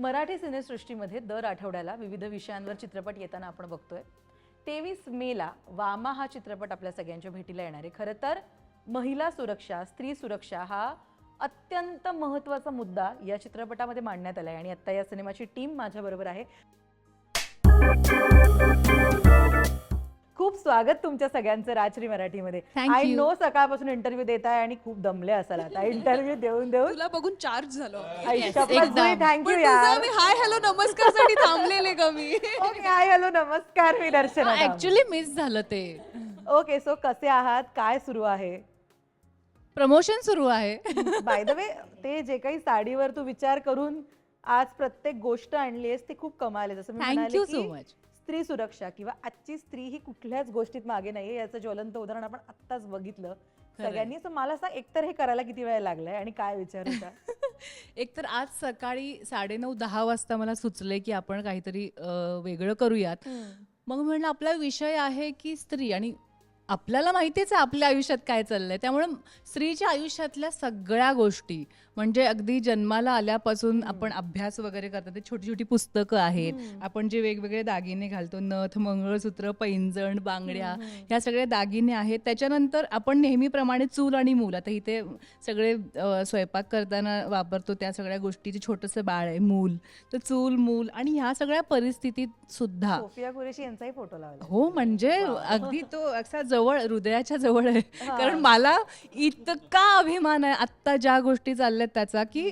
मराठी सिनेसृष्टीमध्ये दर आठवड्याला विविध विषयांवर चित्रपट येताना आपण बघतोय. तेवीस मेला वामा हा चित्रपट आपल्या सगळ्यांच्या भेटीला येणार आहे. खरं तर महिला सुरक्षा स्त्री सुरक्षा हा अत्यंत महत्त्वाचा मुद्दा या चित्रपटामध्ये मांडण्यात आला आहे आणि आत्ता या सिनेमाची टीम माझ्याबरोबर आहे. खूप स्वागत तुमच्या सगळ्यांचं राजश्री मराठीमध्ये. Thank I. नो सकाळपासून इंटरव्ह्यू देत आहे आणि खूप दमले असाल आता. इंटरव्ह्यू देऊन देऊन. तुला बघून चार्ज झालो. थँक्यू यार. हाय हॅलो नमस्कारसाठी थांबलेले का मी. ओके हाय हॅलो नमस्कार मी दर्शना ऍक्च्युली मिस झालं ते. ओके सो कसे आहात? काय सुरू आहे? प्रमोशन सुरू आहे. बाय द वे ते जे काही साडीवर तू विचार करून आज प्रत्येक गोष्ट आणली आहेस ती खूप कमाल आहे. जसं मी म्हणाले थँक्यू सो मच स्त्री सुरक्षा किंवा आजची स्त्री ही कुठल्याच गोष्टीत मागे नाहीये याचं ज्वलंत उदाहरण आपण आत्ताच बघितलं. सगळ्यांनी मला सांग एकतर हे करायला किती वेळ लागलाय आणि काय विचार होता? एक तर आज सकाळी साडेनऊ दहा वाजता मला सुचले की आपण काहीतरी वेगळं करूयात. मग म्हणलं आपला विषय आहे की स्त्री आणि आपल्याला माहितीच आहे आपल्या आयुष्यात काय चाललंय. त्यामुळे स्त्रीच्या आयुष्यातल्या सगळ्या गोष्टी म्हणजे अगदी जन्माला आल्यापासून आपण अभ्यास वगैरे करतो ते छोटी छोटी पुस्तकं आहेत. आपण जे वेगवेगळे दागिने घालतो नथ मंगळसूत्र पैंजण बांगड्या ह्या सगळ्या दागिने आहेत. त्याच्यानंतर आपण नेहमीप्रमाणे चूल आणि मूल आता इथे सगळे स्वयंपाक करताना वापरतो त्या सगळ्या गोष्टीचे छोटंसं बाळ आहे मूल. तर चूल मूल आणि ह्या सगळ्या परिस्थितीत सुद्धा यांचाही फोटो लावला. हो म्हणजे अगदी तो असा जवळ हृदयाच्या जवळ आहे. कारण मला इतका अभिमान आहे आत्ता ज्या गोष्टी चालल्यात त्याचा की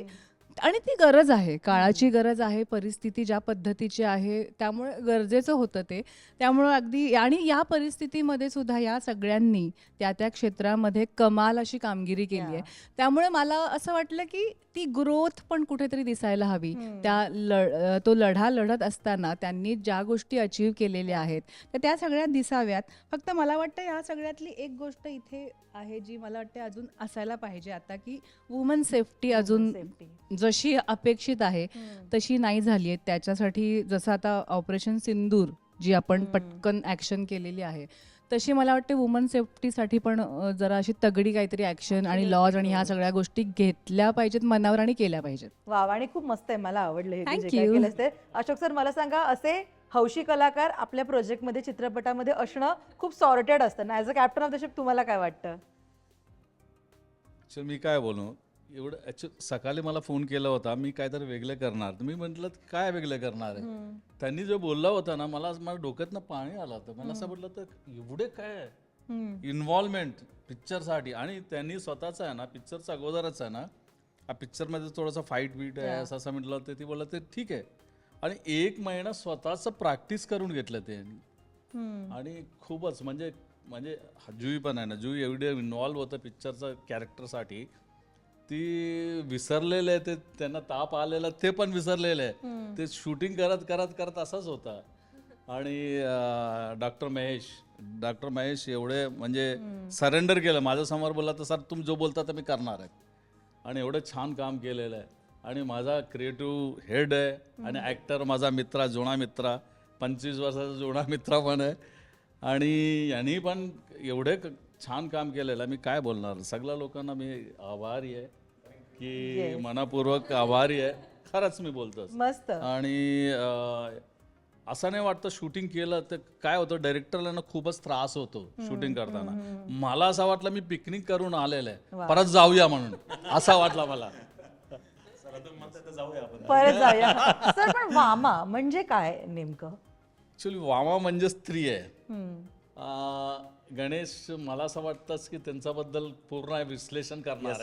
आणि ती गरज आहे. काळाची गरज आहे परिस्थिती ज्या पद्धतीची आहे त्यामुळे गरजेचं होतं ते. त्यामुळं अगदी आणि या परिस्थितीमध्ये सुद्धा या सगळ्यांनी त्या त्या क्षेत्रामध्ये कमाल अशी कामगिरी केली आहे. त्यामुळे मला असं वाटलं की ती ग्रोथ पण कुठेतरी दिसायला हवी. त्या लढ तो लढा लढत असताना त्यांनी ज्या गोष्टी अचीव केलेल्या आहेत तर त्या सगळ्या दिसाव्यात. फक्त मला वाटतं या सगळ्यातली एक गोष्ट इथे आहे जी मला वाटते अजून असायला पाहिजे आता की वुमन सेफ्टी अजून जशी अपेक्षित आहे तशी नाही झाली आहे. त्याच्यासाठी जसं आता ऑपरेशन सिंदूर जी आपण पटकन ऍक्शन केलेली आहे तशी मला वाटते वुमन सेफ्टीसाठी पण जरा अशी तगडी काहीतरी ऍक्शन आणि लॉज आणि ह्या सगळ्या गोष्टी घेतल्या पाहिजेत मनावर आणि केल्या पाहिजेत. वाव आणि खूप मस्त आहे मला आवडलं हे तू अशोक सर मला सांगा असे हौशी कलाकार आपल्या प्रोजेक्टमध्ये चित्रपटामध्ये असणं खूप सॉर्टेड असतं. ना as a captain of the ship तुम्हाला काय वाटतं? मी काय बोलू? एवढं ॲक्च्युअली सकाळी मला फोन केला होता मी काहीतरी वेगळं करणार. तर मी म्हटलं काय वेगळं करणार आहे? त्यांनी जो बोलला होता ना मला माझ्या डोक्यातनं पाणी आलं होतं. मला असं म्हटलं तर एवढे काय इन्व्हॉल्वमेंट पिक्चरसाठी आणि त्यांनी स्वतःचा आहे ना पिक्चरचा अगोदरच आहे ना हा पिक्चरमध्ये थोडंसं फाईट बीट आहे असं असं म्हटलं तर ती बोललं ते ठीक आहे. आणि एक महिना स्वतःचं प्रॅक्टिस करून घेतलं ते आणि खूपच म्हणजे म्हणजे जुई पण आहे ना जुई एवढी इन्व्हॉल्व होतं पिक्चरचं कॅरेक्टरसाठी ती विसरलेले ते त्यांना ताप आलेला ते पण विसरलेले आहे ते शूटिंग करत करत करत असंच होता. आणि डॉक्टर महेश डॉक्टर महेश एवढे म्हणजे सरेंडर केलं. माझ्यासमोर बोलला तर सर तुम्ही जो बोलता तर मी करणार आहे. आणि एवढं छान काम केलेलं आहे. आणि माझा क्रिएटिव्ह हेड आहे आणि ॲक्टर माझा मित्रा जुना मित्रा पंचवीस वर्षाचा जुना मित्रा पण आहे. आणि यांनी पण एवढे छान काम केलेलं आहे. मी काय बोलणार? सगळ्या लोकांना मी आभारी आहे की मनापूर्वक आभारी आहे. खरंच मी बोलतो मस्त. आणि अं, असं नाही वाटतं शूटिंग केलं तर काय होतं डायरेक्टरला ना खूपच त्रास होतो शूटिंग करताना. मला असं वाटलं मी पिकनिक करून आलेलं आहे. परत जाऊया म्हणून. असा वाटला मला. परत जाऊया. सर पण वामा म्हणजे काय नेमकं? ऍक्च्युली वामा म्हणजे स्त्री आहे. हम्म. अं, गणेश मला असं वाटतंच की त्यांच्याबद्दल पूर्ण विश्लेषण करणार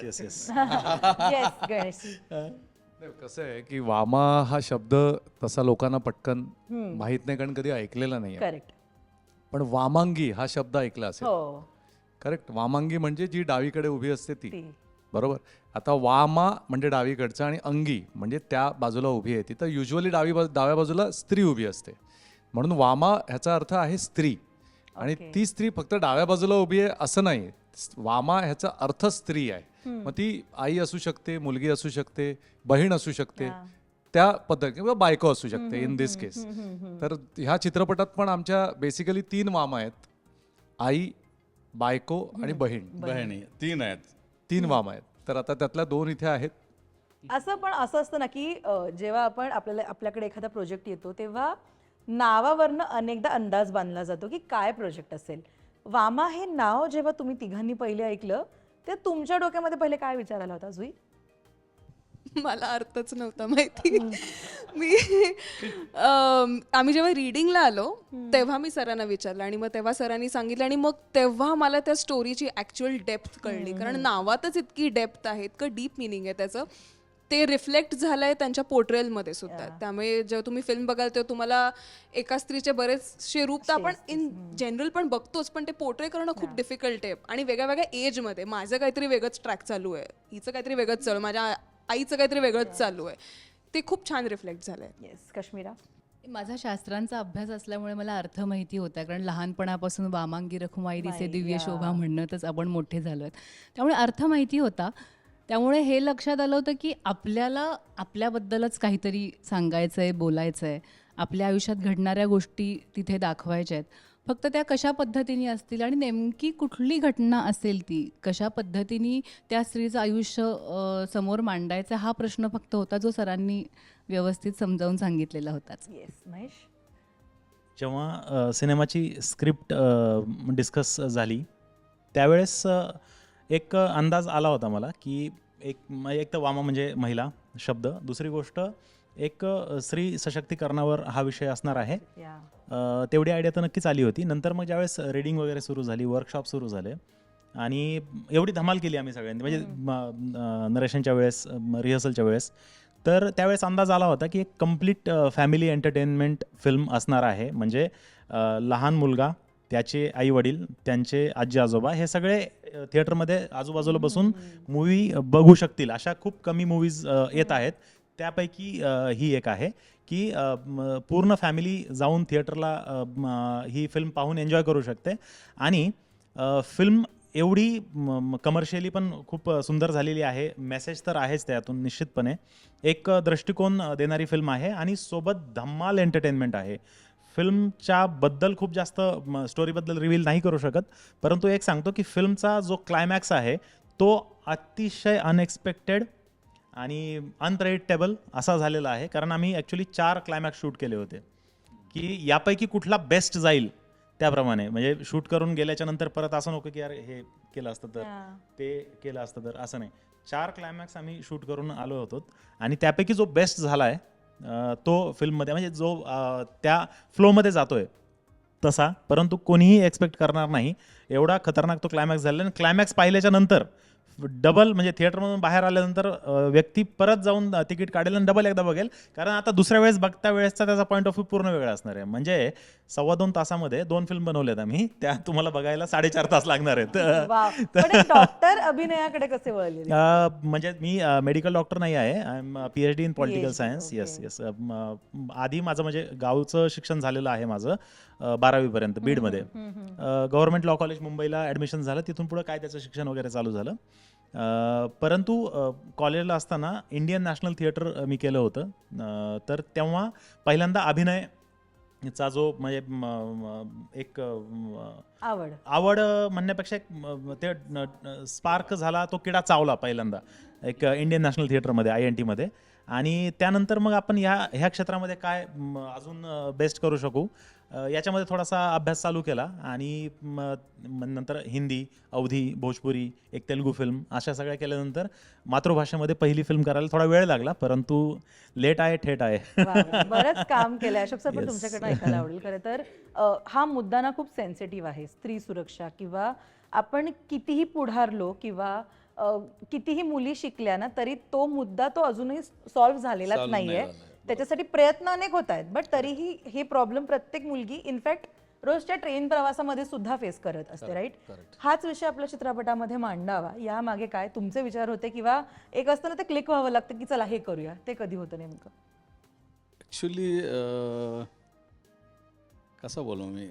गणेश. नाही, कसं आहे की वामा हा शब्द तसा लोकांना पटकन माहीत नाही कारण कधी ऐकलेला नाही करेक्ट पण वामांगी हा शब्द ऐकला असेल. हो. करेक्ट वामांगी म्हणजे जी डावीकडे उभी असते ती. ती. बरोबर? आता वामा म्हणजे डावीकडचं आणि अंगी म्हणजे त्या बाजूला उभी आहे ती. तर युजली डावी बाजू डाव्या बाजूला स्त्री उभी असते. म्हणून वामा ह्याचा अर्थ आहे स्त्री. आणि Okay. ती स्त्री फक्त डाव्या बाजूला उभी आहे असं नाही. वामा ह्याचा अर्थ स्त्री आहे. मग ती आई असू शकते मुलगी असू शकते बहीण असू शकते. त्या पद्धती किंवा बायको असू शकते इन दिस केस तर ह्या चित्रपटात पण आमच्या बेसिकली तीन वामा आहेत. आई बायको आणि बहीण. बहिणी. तीन आहेत. तीन वाम आहेत. तर आता त्यातल्या दोन इथे आहेत. असं पण असं असतं ना की अ, जेव्हा आपण आपल्याला आपल्याकडे एखादा प्रोजेक्ट येतो तेव्हा नावावरनं अनेकदा अंदाज बांधला जातो की काय प्रोजेक्ट असेल. वामा हे नाव जेव्हा तुम्ही तिघांनी पहिले ऐकलं ते तुमच्या डोक्यामध्ये पहिले काय विचार आला होता जुई? मला अर्थच नव्हता माहिती. मी अम, आम्ही जेव्हा रिडिंगला आलो तेव्हा मी सरांना विचारलं आणि मग तेव्हा सरांनी सांगितलं आणि मग तेव्हा मला त्या स्टोरीची ऍक्च्युअल डेप्थ कळली. कारण नावातच इतकी डेप्थ आहे इतकं डीप मिनिंग आहे त्याचं. ते रिफ्लेक्ट झालंय त्यांच्या पोर्ट्रेलमध्ये सुद्धा. त्यामुळे जेव्हा तुम्ही फिल्म बघाल तेव्हा तुम्हाला एका स्त्रीचे बरेचसे रूप तर आपण इन जनरल पण बघतोच पण ते पोर्ट्रे करणं खूप डिफिकल्ट आहे. आणि वेगळ्या वेगळ्या एजमध्ये माझं काहीतरी वेगळंच ट्रॅक चालू आहे. हिचं काहीतरी वेगळंच चालू आहे, माझ्या आईचं काहीतरी वेगळंच चालू आहे. ते खूप छान रिफ्लेक्ट झालंय. येस काश्मीरा. माझा शास्त्रांचा अभ्यास असल्यामुळे मला अर्थ माहिती होता कारण लहानपणापासून वामांगी रखुमाई दिसे दिव्य शोभा म्हणणंच आपण मोठे झालो आहेत त्यामुळे अर्थ माहिती होता त्यामुळे हे लक्षात आलं होतं की आपल्याला आपल्याबद्दलच काहीतरी सांगायचं आहे बोलायचं आहे आपल्या आयुष्यात घडणाऱ्या गोष्टी तिथे दाखवायच्या आहेत. फक्त त्या कशा पद्धतीने असतील आणि नेमकी कुठली घटना असेल ती कशा पद्धतीने त्या स्त्रीचं आयुष्य समोर मांडायचं हा प्रश्न फक्त होता जो सरांनी व्यवस्थित समजावून सांगितलेला होताच. येस महेश? जेव्हा सिनेमाची स्क्रिप्ट डिस्कस झाली त्यावेळेस एक अंदाज आला होता मला की एक म- एक तर वामा म्हणजे महिला शब्द. दुसरी गोष्ट एक स्त्री सशक्तीकरणावर हा विषय असणार आहे. तेवढी आयडिया तर नक्कीच आली होती. नंतर मग ज्यावेळेस रीडिंग वगैरे सुरू झाली वर्कशॉप सुरू झाले आणि एवढी धमाल केली आम्ही सगळ्यांनी. म्हणजे नरेशनच्या वेळेस रिहर्सलच्या वेळेस. तर त्यावेळेस अंदाज आला होता की एक कंप्लीट फॅमिली एंटरटेनमेंट फिल्म असणार आहे. म्हणजे लहान मुलगा त्याचे आई वडील त्यांचे आजी आजोबा हे सगळे थिएटरमध्ये आजूबाजूला बसून मूवी बघू शकतील. अशा खूप कमी मूवीज येत आहेत. त्यापैकी ही एक आहे की पूर्ण फॅमिली जाऊन थिएटरला ही फिल्म पाहून एन्जॉय करू शकते. आणि फिल्म एवढी कमर्शियली पण खूप सुंदर झालेली आहे. मेसेज तर आहेच त्यातून निश्चितपणे. एक दृष्टिकोन देणारी फिल्म आहे आणि सोबत धम्माल एंटरटेनमेंट आहे. फिल्मच्या बद्दल खूप जास्त स्टोरीबद्दल रिव्हील नाही करू शकत. परंतु एक सांगतो की फिल्मचा जो क्लायमॅक्स आहे तो अतिशय अनएक्सपेक्टेड आणि अनप्रेडिक्टेबल असा झालेला आहे. कारण आम्ही ॲक्च्युली चार क्लायमॅक्स शूट केले होते. की यापैकी कुठला बेस्ट जाईल त्याप्रमाणे. म्हणजे शूट करून गेल्याच्यानंतर परत असं नको की यार हे केलं असतं तर ते केलं असतं तर असं नाही. चार क्लायमॅक्स आम्ही शूट करून आलो होतो. आणि त्यापैकी जो बेस्ट झाला आहे तो फिल्ममध्ये म्हणजे जो त्या फ्लोमध्ये जातोय तसा. परंतु कोणीही एक्सपेक्ट करणार नाही. एवढा खतरनाक तो क्लायमॅक्स झालेला आणि क्लायमॅक्स पाहिल्याच्या नंतर डबल म्हणजे थिएटरमधून बाहेर आल्यानंतर व्यक्ती परत जाऊन तिकीट काढेल आणि डबल एकदा बघेल. कारण आता दुसऱ्या वेळेस बघता वेळेसचा त्याचा पॉईंट ऑफ व्ह्यू पूर्ण वेगळा असणार आहे. म्हणजे सव्वा दोन तासामध्ये दोन फिल्म बनवल्यात आम्ही. त्या तुम्हाला बघायला साडेचार तास लागणार आहेत. डॉक्टर अभिनयाकडे कसे वळले म्हणजे मी मेडिकल डॉक्टर नाही आहे. I am P H D in political science. Yes yes आधी माझं म्हणजे गावचं शिक्षण झालेलं आहे माझं. बारावीपर्यंत बीडमध्ये. गव्हर्नमेंट लॉ कॉलेज मुंबईला ॲडमिशन झालं. तिथून पुढं काय त्याचं शिक्षण वगैरे चालू झालं. परंतु कॉलेजला असताना इंडियन नॅशनल थिएटर मी केलं होतं. तर तेव्हा पहिल्यांदा अभिनय चा जो म्हणजे एक आवड. आवड म्हणण्यापेक्षा एक ते स्पार्क झाला तो किडा चावला पहिल्यांदा एक इंडियन नॅशनल थिएटरमध्ये आय एन टीमध्ये आणि त्यानंतर मग आपण ह्या ह्या क्षेत्रामध्ये काय अजून बेस्ट करू शकू? याच्यामध्ये थोडासा अभ्यास चालू केला आणि नंतर हिंदी अवधी भोजपुरी एक तेलुगू फिल्म अशा सगळ्या केल्यानंतर मातृभाषेमध्ये पहिली फिल्म करायला थोडा वेळ लागला परंतु लेट आहे थेट आहे. बरंच काम केलंय अशोक सर पण. तुमच्याकडनं ऐकायला आवडेल खरं तर हा मुद्दा ना खूप सेन्सिटिव्ह आहे स्त्री सुरक्षा किंवा आपण कितीही पुढारलो किंवा कितीही मुली शिकल्या ना तरी तो मुद्दा तो अजूनही सॉल्व्ह झालेलाच नाहीये. त्याच्यासाठी प्रयत्न अनेक होत आहेत बट तरीही हे प्रॉब्लेम प्रत्येक मुलगी इनफॅक्ट रोजच्या ट्रेन प्रवासामध्ये सुद्धा फेस करत असते राईट. हाच विषय आपल्या चित्रपटामध्ये मांडावा. यामागे काय तुमचे विचार होते किंवा एक असतं ना ते क्लिक व्हावं लागतं की चला हे करूया. ते कधी होतं नेमकं? ॲक्च्युली कसं बोलू मी?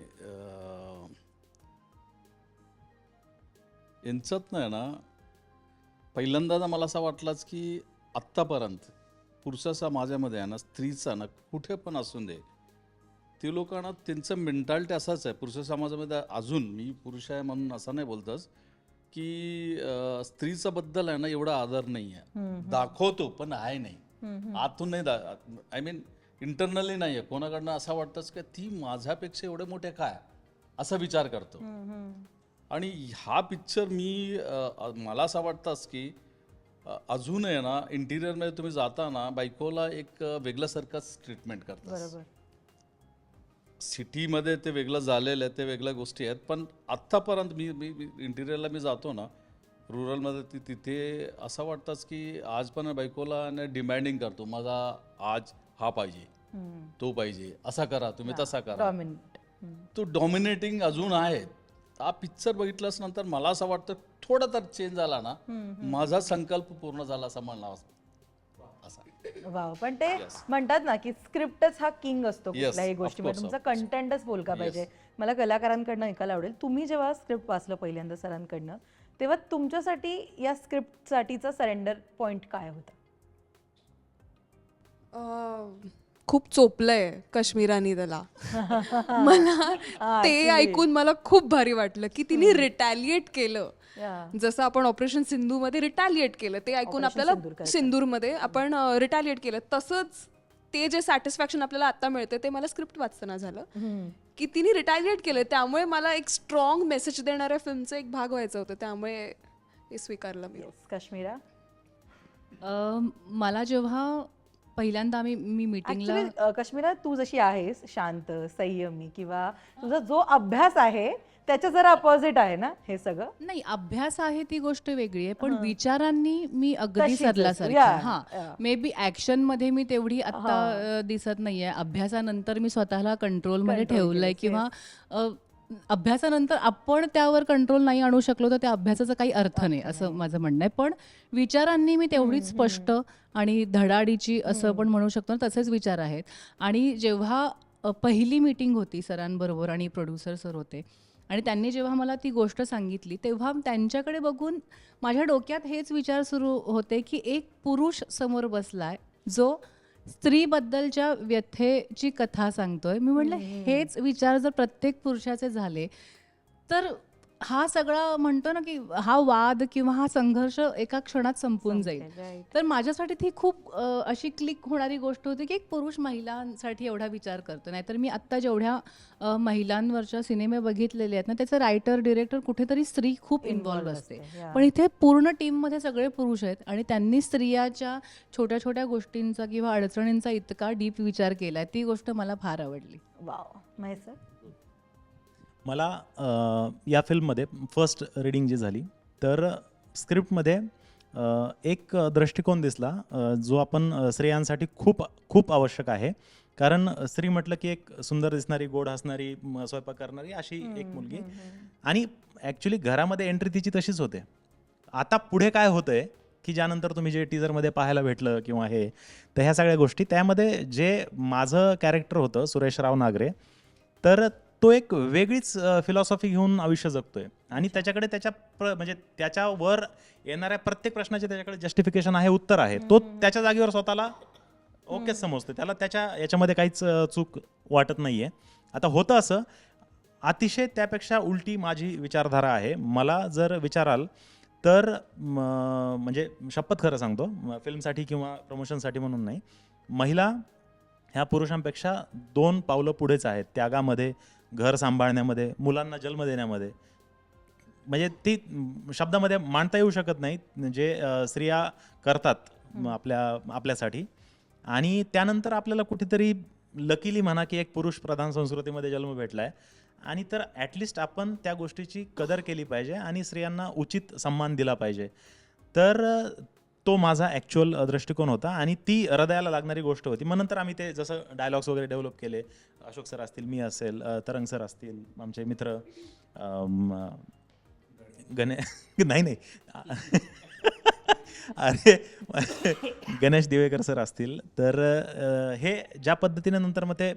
यांच्यात नाही ना पहिल्यांदा मला असं वाटलंच की आत्तापर्यंत पुरुषाचा माझ्यामध्ये आहे ना स्त्रीचा ना कुठे पण असून दे ते लोकांना त्यांचं मेंटॅलिटी असाच आहे. पुरुष समाजामध्ये अजून मी पुरुष आहे म्हणून असं नाही बोलतच की स्त्रीचं बद्दल आहे ना एवढा आदर नाही आहे. दाखवतो पण आहे नाही. आतून नाही आय मीन इंटरनली नाही आहे. कोणाकडनं असं वाटतंच की ती माझ्यापेक्षा एवढे मोठे काय? असा विचार करतो. आणि हा पिक्चर मी मला असं वाटतंच की अजून आहे ना इंटिरियरमध्ये तुम्ही जाता ना बायकोला एक वेगळ्यासारखंच ट्रीटमेंट करतात बरोबर. सिटीमध्ये ते वेगळं झालेलं आहे ते वेगळ्या गोष्टी आहेत पण आत्तापर्यंत मी मी इंटिरियरला मी जातो ना रुरलमध्ये ती तिथे असं वाटतंच की आज पण बायकोला डिमांडिंग करतो माझा आज हा पाहिजे तो पाहिजे असा करा तुम्ही तसा करा. डॉमिनेट तो डॉमिनेटिंग अजून आहे. हा पिक्चर बघितल्यास नंतर मला असं वाटतं थोडा तर चेंज झाला ना माझा संकल्प पूर्ण झाला असं म्हणला असा वाव पण ते म्हणतात ना की स्क्रिप्टच हा किंग असतो Yes, कुठल्याही of गोष्टीमध्ये. course, तुमचा of course. कंटेंटच बोलका पाहिजे. मला कलाकारांकडनं ऐकायला आवडेल. तुम्ही जेव्हा स्क्रिप्ट वाचलं पहिल्यांदा सरांकडनं तेव्हा तुमच्यासाठी या स्क्रिप्टसाठीचा सरेंडर पॉइंट काय होता? अं, खूप चोपलंय काश्मीरानी त्याला. मला ते ऐकून मला खूप भारी वाटलं की तिने रिटॅलिएट केलं. जसं आपण ऑपरेशन सिंधू मध्ये रिटॅलिएट केलं ते ऐकून आपल्याला सिंदूरमध्ये आपण रिटॅलिएट केलं. तसंच ते जे सॅटिस्फॅक्शन आपल्याला आता मिळते ते मला स्क्रिप्ट वाचताना झालं. की तिने रिटॅलिएट केलं त्यामुळे मला एक स्ट्रॉंग मेसेज देणाऱ्या फिल्मचा एक भाग व्हायचं होतं. त्यामुळे हे स्वीकारलं मी. काश्मीरा? मला जेव्हा पहिल्यांदा आम्ही मी मीटिंगला ऍक्च्युली काश्मीरा तू जशी आहेस शांत संयमी किंवा तुझा जो अभ्यास आहे त्याच्या जरा अपोजिट आहे ना हे सगळं? नाही अभ्यास आहे ती गोष्ट वेगळी आहे पण विचारांनी मी अगदी तशीच असते. सरल्यासारखी Yeah, हा. yeah. मे बी ऍक्शनमध्ये मी तेवढी आता दिसत नाहीये. अभ्यासानंतर मी स्वतःला कंट्रोलमध्ये Control ठेवलंय केलंस, किंवा अ, अभ्यासानंतर आपण त्यावर कंट्रोल नाही आणू शकलो तर त्या अभ्यासाचा काही अर्थ नाही असं माझं म्हणणं आहे. पण विचारांनी मी तेवढीच स्पष्ट आणि धडाडीची असं पण म्हणू शकतो तसेच विचार आहेत. आणि जेव्हा अ, पहिली मीटिंग होती सरांबरोबर आणि प्रोड्युसर सर होते आणि त्यांनी जेव्हा मला ती गोष्ट सांगितली तेव्हा त्यांच्याकडे बघून माझ्या डोक्यात हेच विचार सुरू होते की एक पुरुष समोर बसलाय जो स्त्रीबद्दलच्या व्यथेची कथा सांगतोय. मी म्हटलं हेच विचार जर प्रत्येक पुरुषाचे झाले तर हा सगळा म्हणतो ना की हा वाद किंवा हा संघर्ष एका क्षणात संपून जाईल. तर माझ्यासाठी ती खूप अशी क्लिक होणारी गोष्ट होती की एक पुरुष महिलांसाठी एवढा विचार करतो. नाहीतर मी आत्ता जेवढ्या महिलांवरच्या सिनेमे बघितलेले आहेत ना त्याचं रायटर डिरेक्टर कुठेतरी स्त्री खूप इन्व्हॉल्व असते. पण इथे पूर्ण टीममध्ये सगळे पुरुष आहेत आणि त्यांनी स्त्रियाच्या छोट्या छोट्या गोष्टींचा किंवा अडचणींचा इतका डीप विचार केलाय. ती गोष्ट मला फार आवडली. वाव सर मला या फिल्ममध्ये फर्स्ट रीडिंग जी झाली तर स्क्रिप्टमध्ये एक दृष्टिकोन दिसला जो आपण स्त्रियांसाठी खूप खूप आवश्यक आहे. कारण स्त्री म्हटलं की एक सुंदर दिसणारी गोड हसणारी स्वयंपाक करणारी अशी एक मुलगी. आणि ॲक्च्युली घरामध्ये एंट्री तिची तशीच होते. आता पुढे काय होतंय की ज्यानंतर तुम्ही जे टीजरमध्ये पाहायला भेटलं किंवा हे तर ह्या सगळ्या गोष्टी. त्यामध्ये जे माझं कॅरेक्टर होतं सुरेश राव नागरे तर तो एक वेगळीच फिलॉसॉफी घेऊन आयुष्य जगतोय. आणि त्याच्याकडे त्याच्या प्र म्हणजे त्याच्यावर येणाऱ्या प्रत्येक प्रश्नाचे त्याच्याकडे जस्टिफिकेशन आहे उत्तर आहे. तो त्याच्या जागेवर स्वतःला ओकेच समजतो त्याला त्याच्या याच्यामध्ये काहीच चूक वाटत नाहीये. आता होतं असं अतिशय त्यापेक्षा उलटी माझी विचारधारा आहे. मला जर विचाराल तर म्हणजे शपथ खरं सांगतो फिल्मसाठी किंवा प्रमोशनसाठी म्हणून नाही. महिला ह्या पुरुषांपेक्षा दोन पावलं पुढेच आहेत. त्यागामध्ये घर सांभाळण्यामध्ये मुलांना जन्म देण्यामध्ये. म्हणजे ती शब्दामध्ये मांडता येऊ शकत नाही जे स्त्रिया करतात आपल्या आपल्यासाठी. आणि त्यानंतर आपल्याला कुठेतरी लकीली म्हणा की एक पुरुष प्रधान संस्कृतीमध्ये जन्म भेटला आहे आणि तर ॲटलिस्ट आपण त्या गोष्टीची कदर केली पाहिजे आणि स्त्रियांना उचित सन्मान दिला पाहिजे. तर तो माझा ॲक्च्युअल दृष्टिकोन होता आणि ती हृदयाला लागणारी गोष्ट होती. मग नंतर आम्ही ते जसं डायलॉग्स वगैरे डेव्हलप केले अशोक सर असतील मी असेल तरंग सर असतील आमचे मित्र गणे नाही नाही. अरे गणेश दिवेकर सर असतील. तर हे ज्या पद्धतीने नंतर मग ते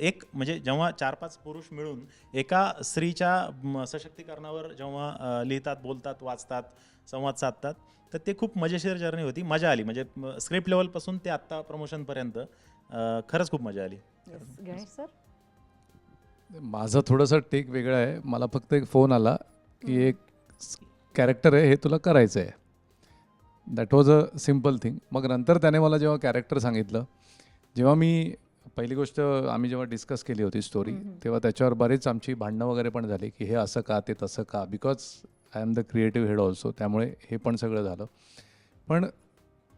एक म्हणजे जेव्हा चार पाच पुरुष मिळून एका स्त्रीच्या सशक्तीकरणावर जेव्हा लिहितात बोलतात वाचतात संवाद साधतात तर ते खूप मजेशीर जर्नी होती. मजा आली. म्हणजे स्क्रिप्ट लेवलपासून ते आत्ता प्रमोशनपर्यंत खरंच खूप मजा आली. गणेश सर माझं थोडंसं टेक वेगळं आहे. मला फक्त एक फोन आला की एक कॅरेक्टर आहे हे तुला करायचं आहे that was a simple thing मग नंतर त्याने मला जेव्हा कॅरेक्टर सांगितलं जेव्हा मी पहिली गोष्ट आम्ही जेव्हा डिस्कस केली होती स्टोरी तेव्हा त्याच्यावर बरेच आमची भांडणं वगैरे पण झाली की हे असं का ते तसं का? Because I am the creative head also त्यामुळे हे पण सगळं झालं. पण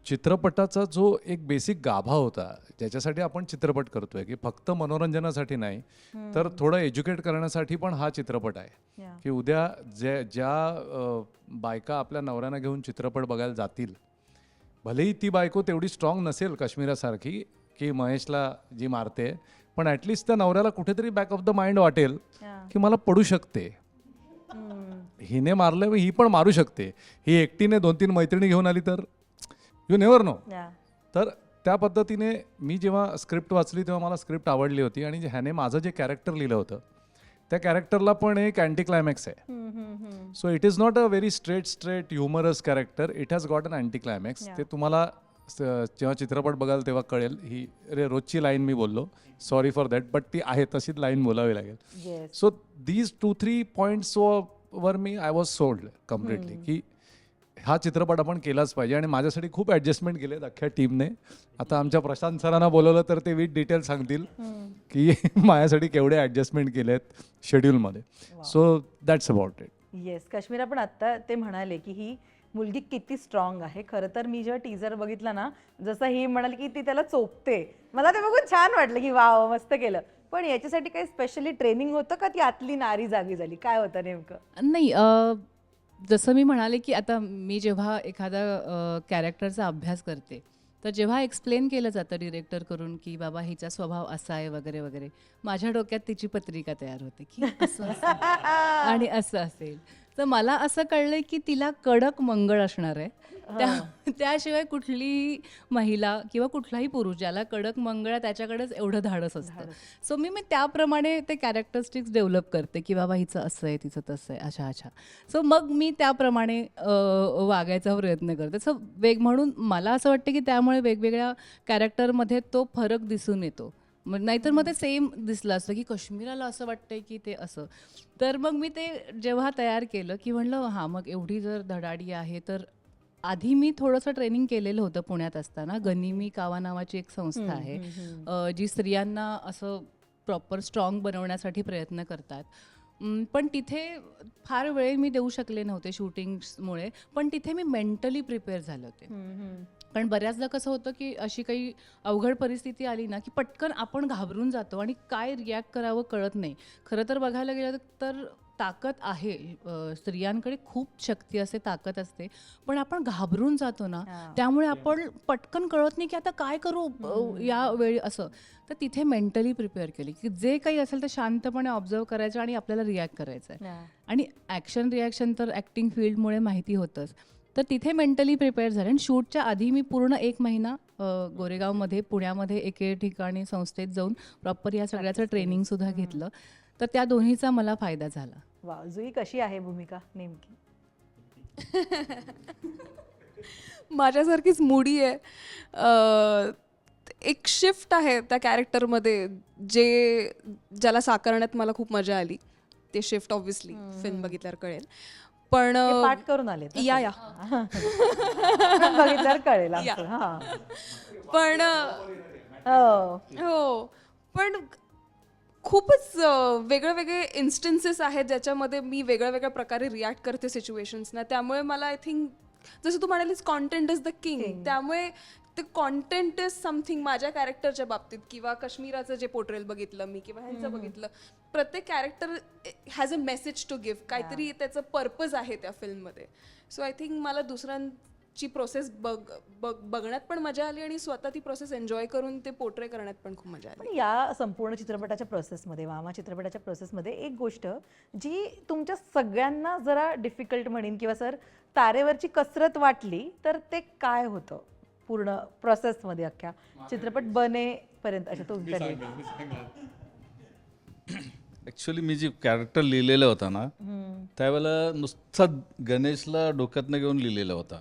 चित्रपटाचा जो एक बेसिक गाभा होता ज्याच्यासाठी आपण चित्रपट करतोय की फक्त मनोरंजनासाठी नाही तर थोडं एज्युकेट करण्यासाठी पण हा चित्रपट आहे. की उद्या जे ज्या अ, बायका आपल्या नवऱ्यांना घेऊन चित्रपट बघायला जातील भलेही ती बायको तेवढी स्ट्रॉंग नसेल काश्मीरासारखी की महेशला जी मारते पण ॲटलिस्ट त्या नवऱ्याला कुठेतरी बॅक ऑफ द माइंड वाटेल. की मला पडू शकते. हिने मारलं ही पण मारू शकते. ही एकटीने दोन तीन मैत्रिणी घेऊन आली तर? You never know. तर त्या पद्धतीने मी जेव्हा स्क्रिप्ट वाचली तेव्हा मला स्क्रिप्ट आवडली होती आणि ह्याने माझं जे कॅरेक्टर लिहिलं होतं त्या कॅरेक्टरला पण एक अँटी क्लायमॅक्स आहे. So it is not a very straight straight humorous character it has got an anti climax. ते तुम्हाला जेव्हा चित्रपट बघाल तेव्हा कळेल. ही अरे रोजची लाईन मी बोललो. सॉरी फॉर दॅट बट ती आहे तशीच लाईन बोलावी लागेल. So these two three points वर मी आय वॉज सोल्ड कम्प्लिटली की हा चित्रपट आपण केलाच पाहिजे आणि माझ्यासाठी खूप ॲडजस्टमेंट केलेत अख्ख्या टीमने आता आमच्या प्रशांत सरांना बोलवलं तर ते विथ डिटेल सांगतील की माझ्यासाठी केवढे ॲडजस्टमेंट केलेत शेड्यूलमध्ये so that's about it yes Kashmira पण आत्ता ते म्हणाले की ही मुलगी किती स्ट्रॉंग आहे. खरं तर मी जेव्हा टीजर बघितला ना जसं ही म्हणाली की ती त्याला चोपते. मला ते बघून छान वाटलं की वा मस्त केलं. पण याच्यासाठी काही स्पेशली ट्रेनिंग होतं का ती आतली नारी जागी झाली? काय होतं नेमकं? नाही जसं मी म्हणाले की आता मी जेव्हा एखादा कॅरेक्टरचा अभ्यास करते तर जेव्हा एक्सप्लेन केलं जातं डिरेक्टर करून की बाबा हिचा स्वभाव असा आहे वगैरे वगैरे माझ्या डोक्यात तिची पत्रिका तयार होते की असं आणि असं असेल. तर मला असं कळलंय की तिला कडक मंगळ असणार आहे. त्या त्याशिवाय कुठली महिला किंवा कुठलाही पुरुष ज्याला कडक मंगळ आहे त्याच्याकडेच एवढं धाडस असतं. सो मी मी त्याप्रमाणे ते कॅरेक्टरिस्टिक्स डेव्हलप करते की बाबा हिचं असं आहे तिचं तसं आहे अच्छा अच्छा सो मग मी त्याप्रमाणे वागायचा प्रयत्न करते. सो वेग म्हणून मला असं वाटतं की त्यामुळे वेगवेगळ्या कॅरेक्टरमध्ये तो फरक दिसून येतो. मग नाहीतर मग ते सेम दिसलं असतं की काश्मीराला असं वाटतंय की ते असं. तर मग मी ते जेव्हा तयार केलं की म्हणलं हां मग एवढी जर धडाडी आहे तर आधी मी थोडंसं ट्रेनिंग केलेलं होतं पुण्यात असताना. गनिमी कावा नावाची एक संस्था आहे. अ, जी स्त्रियांना असं प्रॉपर स्ट्रॉंग बनवण्यासाठी प्रयत्न करतात. पण तिथे फार वेळ मी देऊ शकले नव्हते शूटिंगमुळे पण तिथे मी मेंटली प्रिपेअर झाले होते. कारण बऱ्याचदा कसं होतं की अशी काही अवघड परिस्थिती आली ना की पटकन आपण घाबरून जातो आणि काय रिॲक्ट करावं कळत नाही. खरं तर बघायला गेलं तर ताकद आहे. स्त्रियांकडे खूप शक्ती असते ताकद असते. पण आपण घाबरून जातो ना. त्यामुळे आपण पटकन कळत नाही की आता काय करू या वेळी असं. तर तिथे मेंटली प्रिपेअर केली की जे काही असेल ते शांतपणे ऑब्झर्व करायचं आणि आपल्याला रिॲक्ट करायचं आहे आणि ॲक्शन रिॲक्शन तर ॲक्टिंग फील्डमुळे माहिती होतंच. तर तिथे मेंटली प्रिपेअर झाले आणि शूटच्या आधी मी पूर्ण एक महिना गोरेगावमध्ये पुण्यामध्ये एके ठिकाणी संस्थेत जाऊन प्रॉपर या सगळ्याचं ट्रेनिंगसुद्धा घेतलं. तर त्या दोन्हीचा मला फायदा झाला. वा जुई कशी आहे भूमिका नेमकी? माझ्यासारखीच मुडी आहे. अं, एक शिफ्ट आहे त्या कॅरेक्टरमध्ये जे ज्याला साकारण्यात मला खूप मजा आली. ते शिफ्ट ऑब्व्हियसली फिल्म बघितल्यावर कळेल. पण हे अं, पाठ करून आले या या. बघितल्यावर कळेल या. हा. पण अं, हो. हो. पण खूपच वेगळे वेगळे इन्स्टन्सेस आहेत ज्याच्यामध्ये मी वेगळ्या वेगळ्या प्रकारे रिॲक्ट करते सिच्युएशन्सना त्यामुळे मला आय थिंक जसं तू म्हणालीस कॉन्टेंट इज द किंग त्यामुळे ते कॉन्टेंट इज समथिंग माझ्या कॅरेक्टरच्या बाबतीत किंवा काश्मीराचं जे पोर्ट्रेल बघितलं मी किंवा ह्यांचं बघितलं प्रत्येक character has a message to give काहीतरी त्याचं पर्पज आहे त्या फिल्ममध्ये सो आय थिंक मला दुसऱ्यांची प्रोसेस बघ बघ बघण्यात पण मजा आली आणि स्वतः ती प्रोसेस एन्जॉय करून ते पोर्ट्रे करण्यात पण खूप मजा आली. पण या संपूर्ण चित्रपटाच्या प्रोसेसमध्ये वामा चित्रपटाच्या प्रोसेसमध्ये एक गोष्ट जी तुमच्या सगळ्यांना जरा डिफिकल्ट म्हणेन किंवा सर तारेवरची कसरत वाटली तर ते काय होतं? पूर्ण प्रोसेसमध्ये अख्ख्या चित्रपट बनेपर्यंत अच्छा तुमच्या ॲक्च्युली मी जे कॅरेक्टर लिहिलेलं होतं ना त्यावेळेला नुसतं गणेशला डोक्यातनं घेऊन लिहिलेलं होता.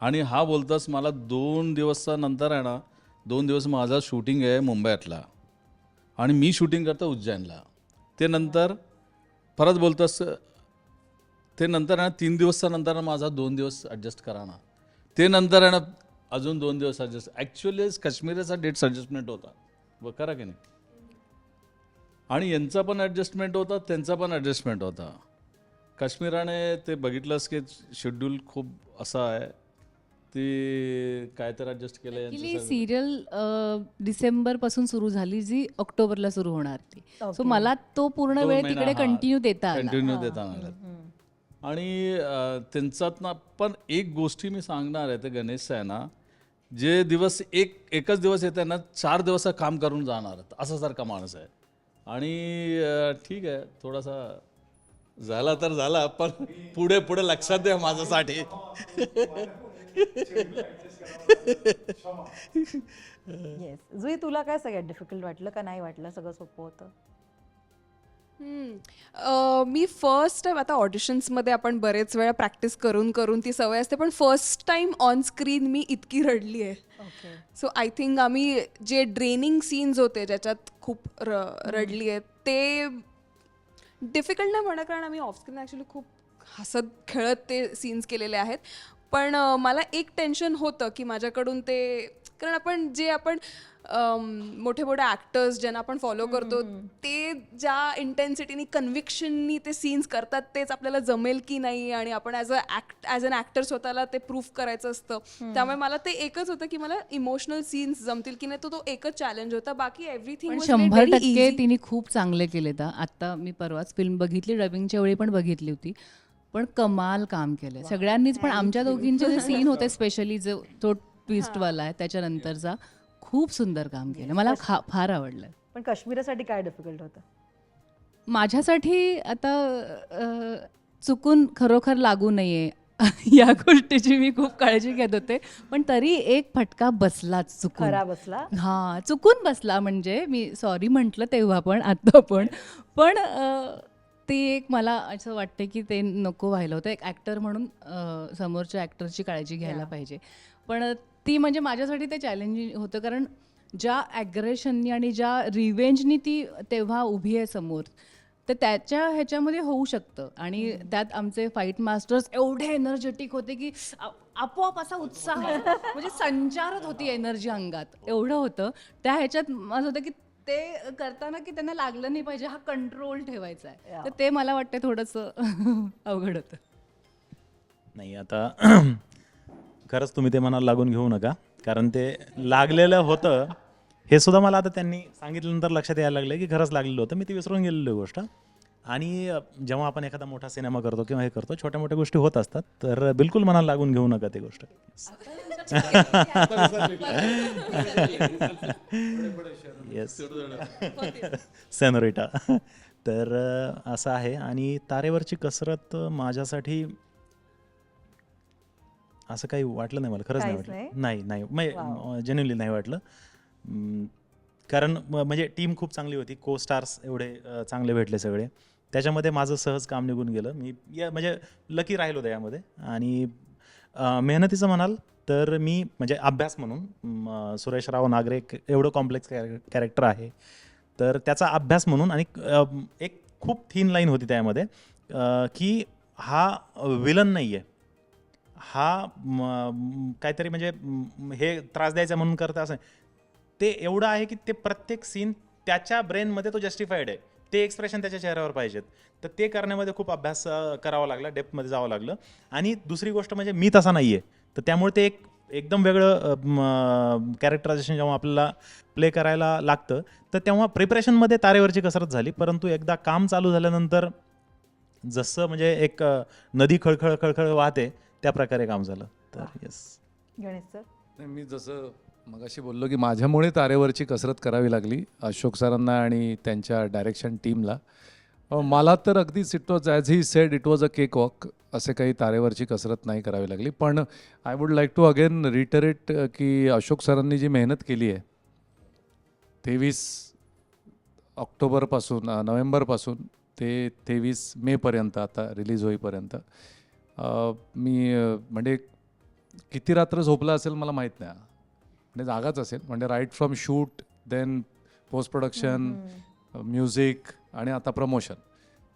आणि हा बोलताच मला दोन दिवसानंतर आहे ना दोन दिवस माझा शूटिंग आहे मुंबईतला. आणि मी शूटिंग करतो उज्जैनला. ते नंतर परत बोलतास ते नंतर आहे ना तीन दिवसानंतर ना माझा दोन दिवस ॲडजस्ट करा ना ते नंतर आहे ना अजून दोन दिवस ॲडजस्ट ॲक्च्युली काश्मीरचा डेट्स ॲडजस्टमेंट होता. व करा की नाही? आणि यांचा पण ॲडजस्टमेंट होता त्यांचा पण ॲडजस्टमेंट होता. काश्मीराने ते बघितलंस की शेड्यूल खूप असा आहे. ते काय तर ॲडजस्ट केलं ऍक्च्युली यांचं सिरियल डिसेंबरपासून सुरू झाली जी ऑक्टोबरला सुरू होणार ती. सो. मला तो पूर्ण दोन वेळ महिना, तिकडे हा. कंटिन्यू देता आला. कंटिन्यू देता आला. आणि अं, त्यांच्यात ना पण एक गोष्टी मी सांगणार आहे ते गणेश आहे ना जे दिवस एक एकच दिवस येते ना चार दिवस काम करून जाणार असं सारखा माणूस आहे. आणि अं, ठीक आहे थोडासा झाला तर झाला पण पुढे पुढे लक्षात द्या माझ्यासाठी. येस जुई तुला काय सगळ्यात डिफिकल्ट वाटलं का नाही वाटलं? सगळं सोपं होतं. अं, मी फर्स्ट टाइम आता ऑडिशन्समध्ये आपण बरेच वेळा प्रॅक्टिस करून करून ती सवय असते पण फर्स्ट टाइम ऑन स्क्रीन मी इतकी रडली आहे. ओके सो आय थिंक आम्ही जे ड्रेनिंग सीन्स होते ज्याच्यात खूप र रडली आहे ते डिफिकल्ट नाही म्हणा कारण आम्ही ऑफस्क्रीन ॲक्च्युली खूप हसत खेळत ते सीन्स केलेले आहेत. पण मला एक टेन्शन होतं की माझ्याकडून ते कारण आपण जे आपण मोठे मोठे ॲक्टर्स ज्यांना आपण फॉलो करतो ते ज्या इंटेन्सिटीनी कन्व्हिक्शननी ते सीन्स करतात तेच आपल्याला जमेल की नाही आणि आपण as a act as an actor स्वतःला ते प्रूफ करायचं असतं. त्यामुळे मला ते एकच होतं की मला इमोशनल सीन्स जमतील की नाही तो तो एकच चॅलेंज होता. बाकी एव्हरीथिंग शंभर टक्के तिने खूप चांगले केले तर आता मी परवाच फिल्म बघितली डबिंगच्या वेळी पण बघितली होती. पण कमाल काम केलं सगळ्यांनीच पण आमच्या दोघींचे जे सीन होते स्पेशली जो तो ट्विस्टवाला आहे त्याच्यानंतरचा खूप सुंदर काम केलं. मला खा फार आवडलं. पण काश्मीरासाठी काय डिफिकल्ट होतं? माझ्यासाठी आता चुकून खरोखर लागू नये या गोष्टीची मी खूप काळजी घेत होते. पण तरी एक फटका बसलाच चुकून. बसला? हा चुकून बसला म्हणजे मी सॉरी म्हटलं तेव्हा पण आता पण. पण ते एक मला असं वाटतं की ते नको व्हायला होतं. एक ॲक्टर म्हणून अ, समोरच्या ॲक्टरची काळजी घ्यायला. पाहिजे. पण ती म्हणजे माझ्यासाठी ते चॅलेंजिंग होतं कारण ज्या ॲग्रेशननी आणि ज्या रिवेंजनी ती तेव्हा उभी आहे समोर तर त्याच्या ह्याच्यामध्ये होऊ शकतं. आणि त्यात आमचे फाईट मास्टर्स एवढे एनर्जेटिक होते की आ- आपोआप असा उत्साह म्हणजे संचारत होती एनर्जी अंगात. एवढं होतं. त्या ह्याच्यात माझं होतं की ते करताना की त्यांना लागलं नाही पाहिजे हा कंट्रोल ठेवायचा आहे. तर ते मला वाटतं थोडंसं अवघड होतं. नाही आता खरंच तुम्ही ते मनाला लागून घेऊ नका. कारण ते लागलेलं होतं. हे सुद्धा मला आता त्यांनी सांगितल्यानंतर लक्षात यायला लागलं की खरंच लागलेलं होतं. मी ती विसरून गेलेली गोष्ट. आणि जेव्हा आपण एखादा मोठा सिनेमा करतो किंवा हे करतो छोट्या मोठ्या गोष्टी होत असतात तर बिलकुल मनाला लागून घेऊ नका ती गोष्ट. येस सेनोरिटा तर असं आहे. आणि तारेवरची कसरत माझ्यासाठी असं काही वाटलं नाही मला खरंच नाही वाटलं. नाही? नाही जेन्युनली नाही वाटलं. कारण म्हणजे टीम खूप चांगली होती. को स्टार्स एवढे चांगले भेटले सगळे. त्याच्यामध्ये माझं सहज काम निघून गेलं. मी या म्हणजे लकी राहिलो त्यामध्ये यामध्ये. आणि मेहनतीचं म्हणाल तर मी म्हणजे अभ्यास म्हणून सुरेश राव नागरे एवढं कॉम्प्लेक्स कॅरेक्टर आहे. तर त्याचा अभ्यास म्हणून आणि एक खूप थीन लाईन होती त्यामध्ये की हा विलन नाही आहे हा काहीतरी म्हणजे हे त्रास द्यायचा म्हणून करता असं. ते एवढं आहे की ते प्रत्येक सीन त्याच्या ब्रेनमध्ये तो जस्टिफाईड आहे. ते एक्सप्रेशन त्याच्या चेहऱ्यावर पाहिजेत. तर ते करण्यामध्ये खूप अभ्यास करावा लागला डेप्थमध्ये जावं लागलं. आणि दुसरी गोष्ट म्हणजे मी तसा नाही आहे तर त्यामुळे ते एक एकदम वेगळं कॅरेक्टरायझेशन जेव्हा आपल्याला प्ले करायला लागतं तर तेव्हा प्रिपरेशनमध्ये तारेवरची कसरत झाली. परंतु एकदा काम चालू झाल्यानंतर जसं म्हणजे एक नदी खळखळ खळखळ वाहते त्या प्रकारे काम झालं. तर येस गणेश सर? मी जसं मगाशी बोललो की माझ्यामुळे तारेवरची कसरत करावी लागली अशोक सरांना आणि त्यांच्या डायरेक्शन टीमला मला तर अगदीच it was as he said it was a cake walk असे काही तारेवरची कसरत नाही करावी लागली. पण I would like to again reiterate की अशोक सरांनी जी मेहनत केली आहे तेवीस ऑक्टोबरपासून नोव्हेंबरपासून ते तेवीस मेपर्यंत आता रिलीज होईपर्यंत. मी म्हणजे किती रात्र झोपला असेल मला माहीत नाही. म्हणजे जागाच असेल. म्हणजे right from shoot then post production music आणि आता प्रमोशन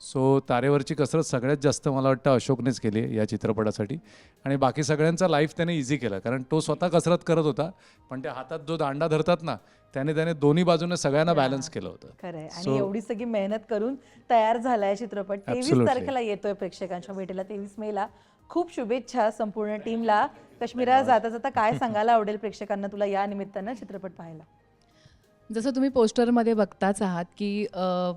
सो तारेवरची कसरत सगळ्यात जास्त मला वाटतं अशोकनेच केली आहे या चित्रपटासाठी. आणि बाकी सगळ्यांचा लाईफ त्याने इझी केला कारण तो स्वतः कसरत करत होता पण त्या हातात जो दांडा धरतात ना त्याने त्याने दोन्ही बाजूने सगळ्यांना बॅलन्स केलं होतं. खरंय आणि एवढी सगळी मेहनत करून तयार झालाय चित्रपट. तेवीस. तारखेला येतोय प्रेक्षकांच्या भेटीला तेवीस मेला. खूप शुभेच्छा संपूर्ण टीमला. काश्मीरा जाता जाता काय सांगायला आवडेल प्रेक्षकांना? तुला या निमित्तानं चित्रपट पाहायला. जसं तुम्ही पोस्टरमध्ये बघताच आहात की अ,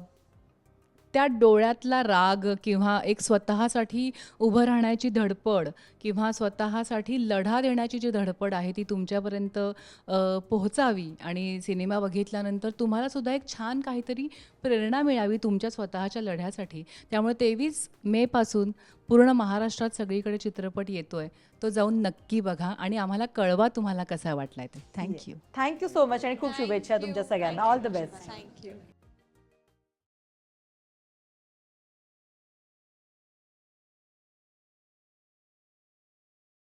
त्या डोळ्यातला राग किंवा एक स्वतःसाठी उभं राहण्याची धडपड किंवा स्वतःसाठी लढा देण्याची जी धडपड आहे ती तुमच्यापर्यंत पोहोचावी आणि सिनेमा बघितल्यानंतर तुम्हाला सुद्धा एक छान काहीतरी प्रेरणा मिळावी तुमच्या स्वतःच्या लढ्यासाठी. त्यामुळे तेवीस मेपासून पूर्ण महाराष्ट्रात सगळीकडे चित्रपट येतोय. तो जाऊन नक्की बघा आणि आम्हाला कळवा तुम्हाला कसा वाटलाय ते. थँक्यू थँक्यू सो मच आणि खूप शुभेच्छा तुमच्या सगळ्यांना. All the best thank you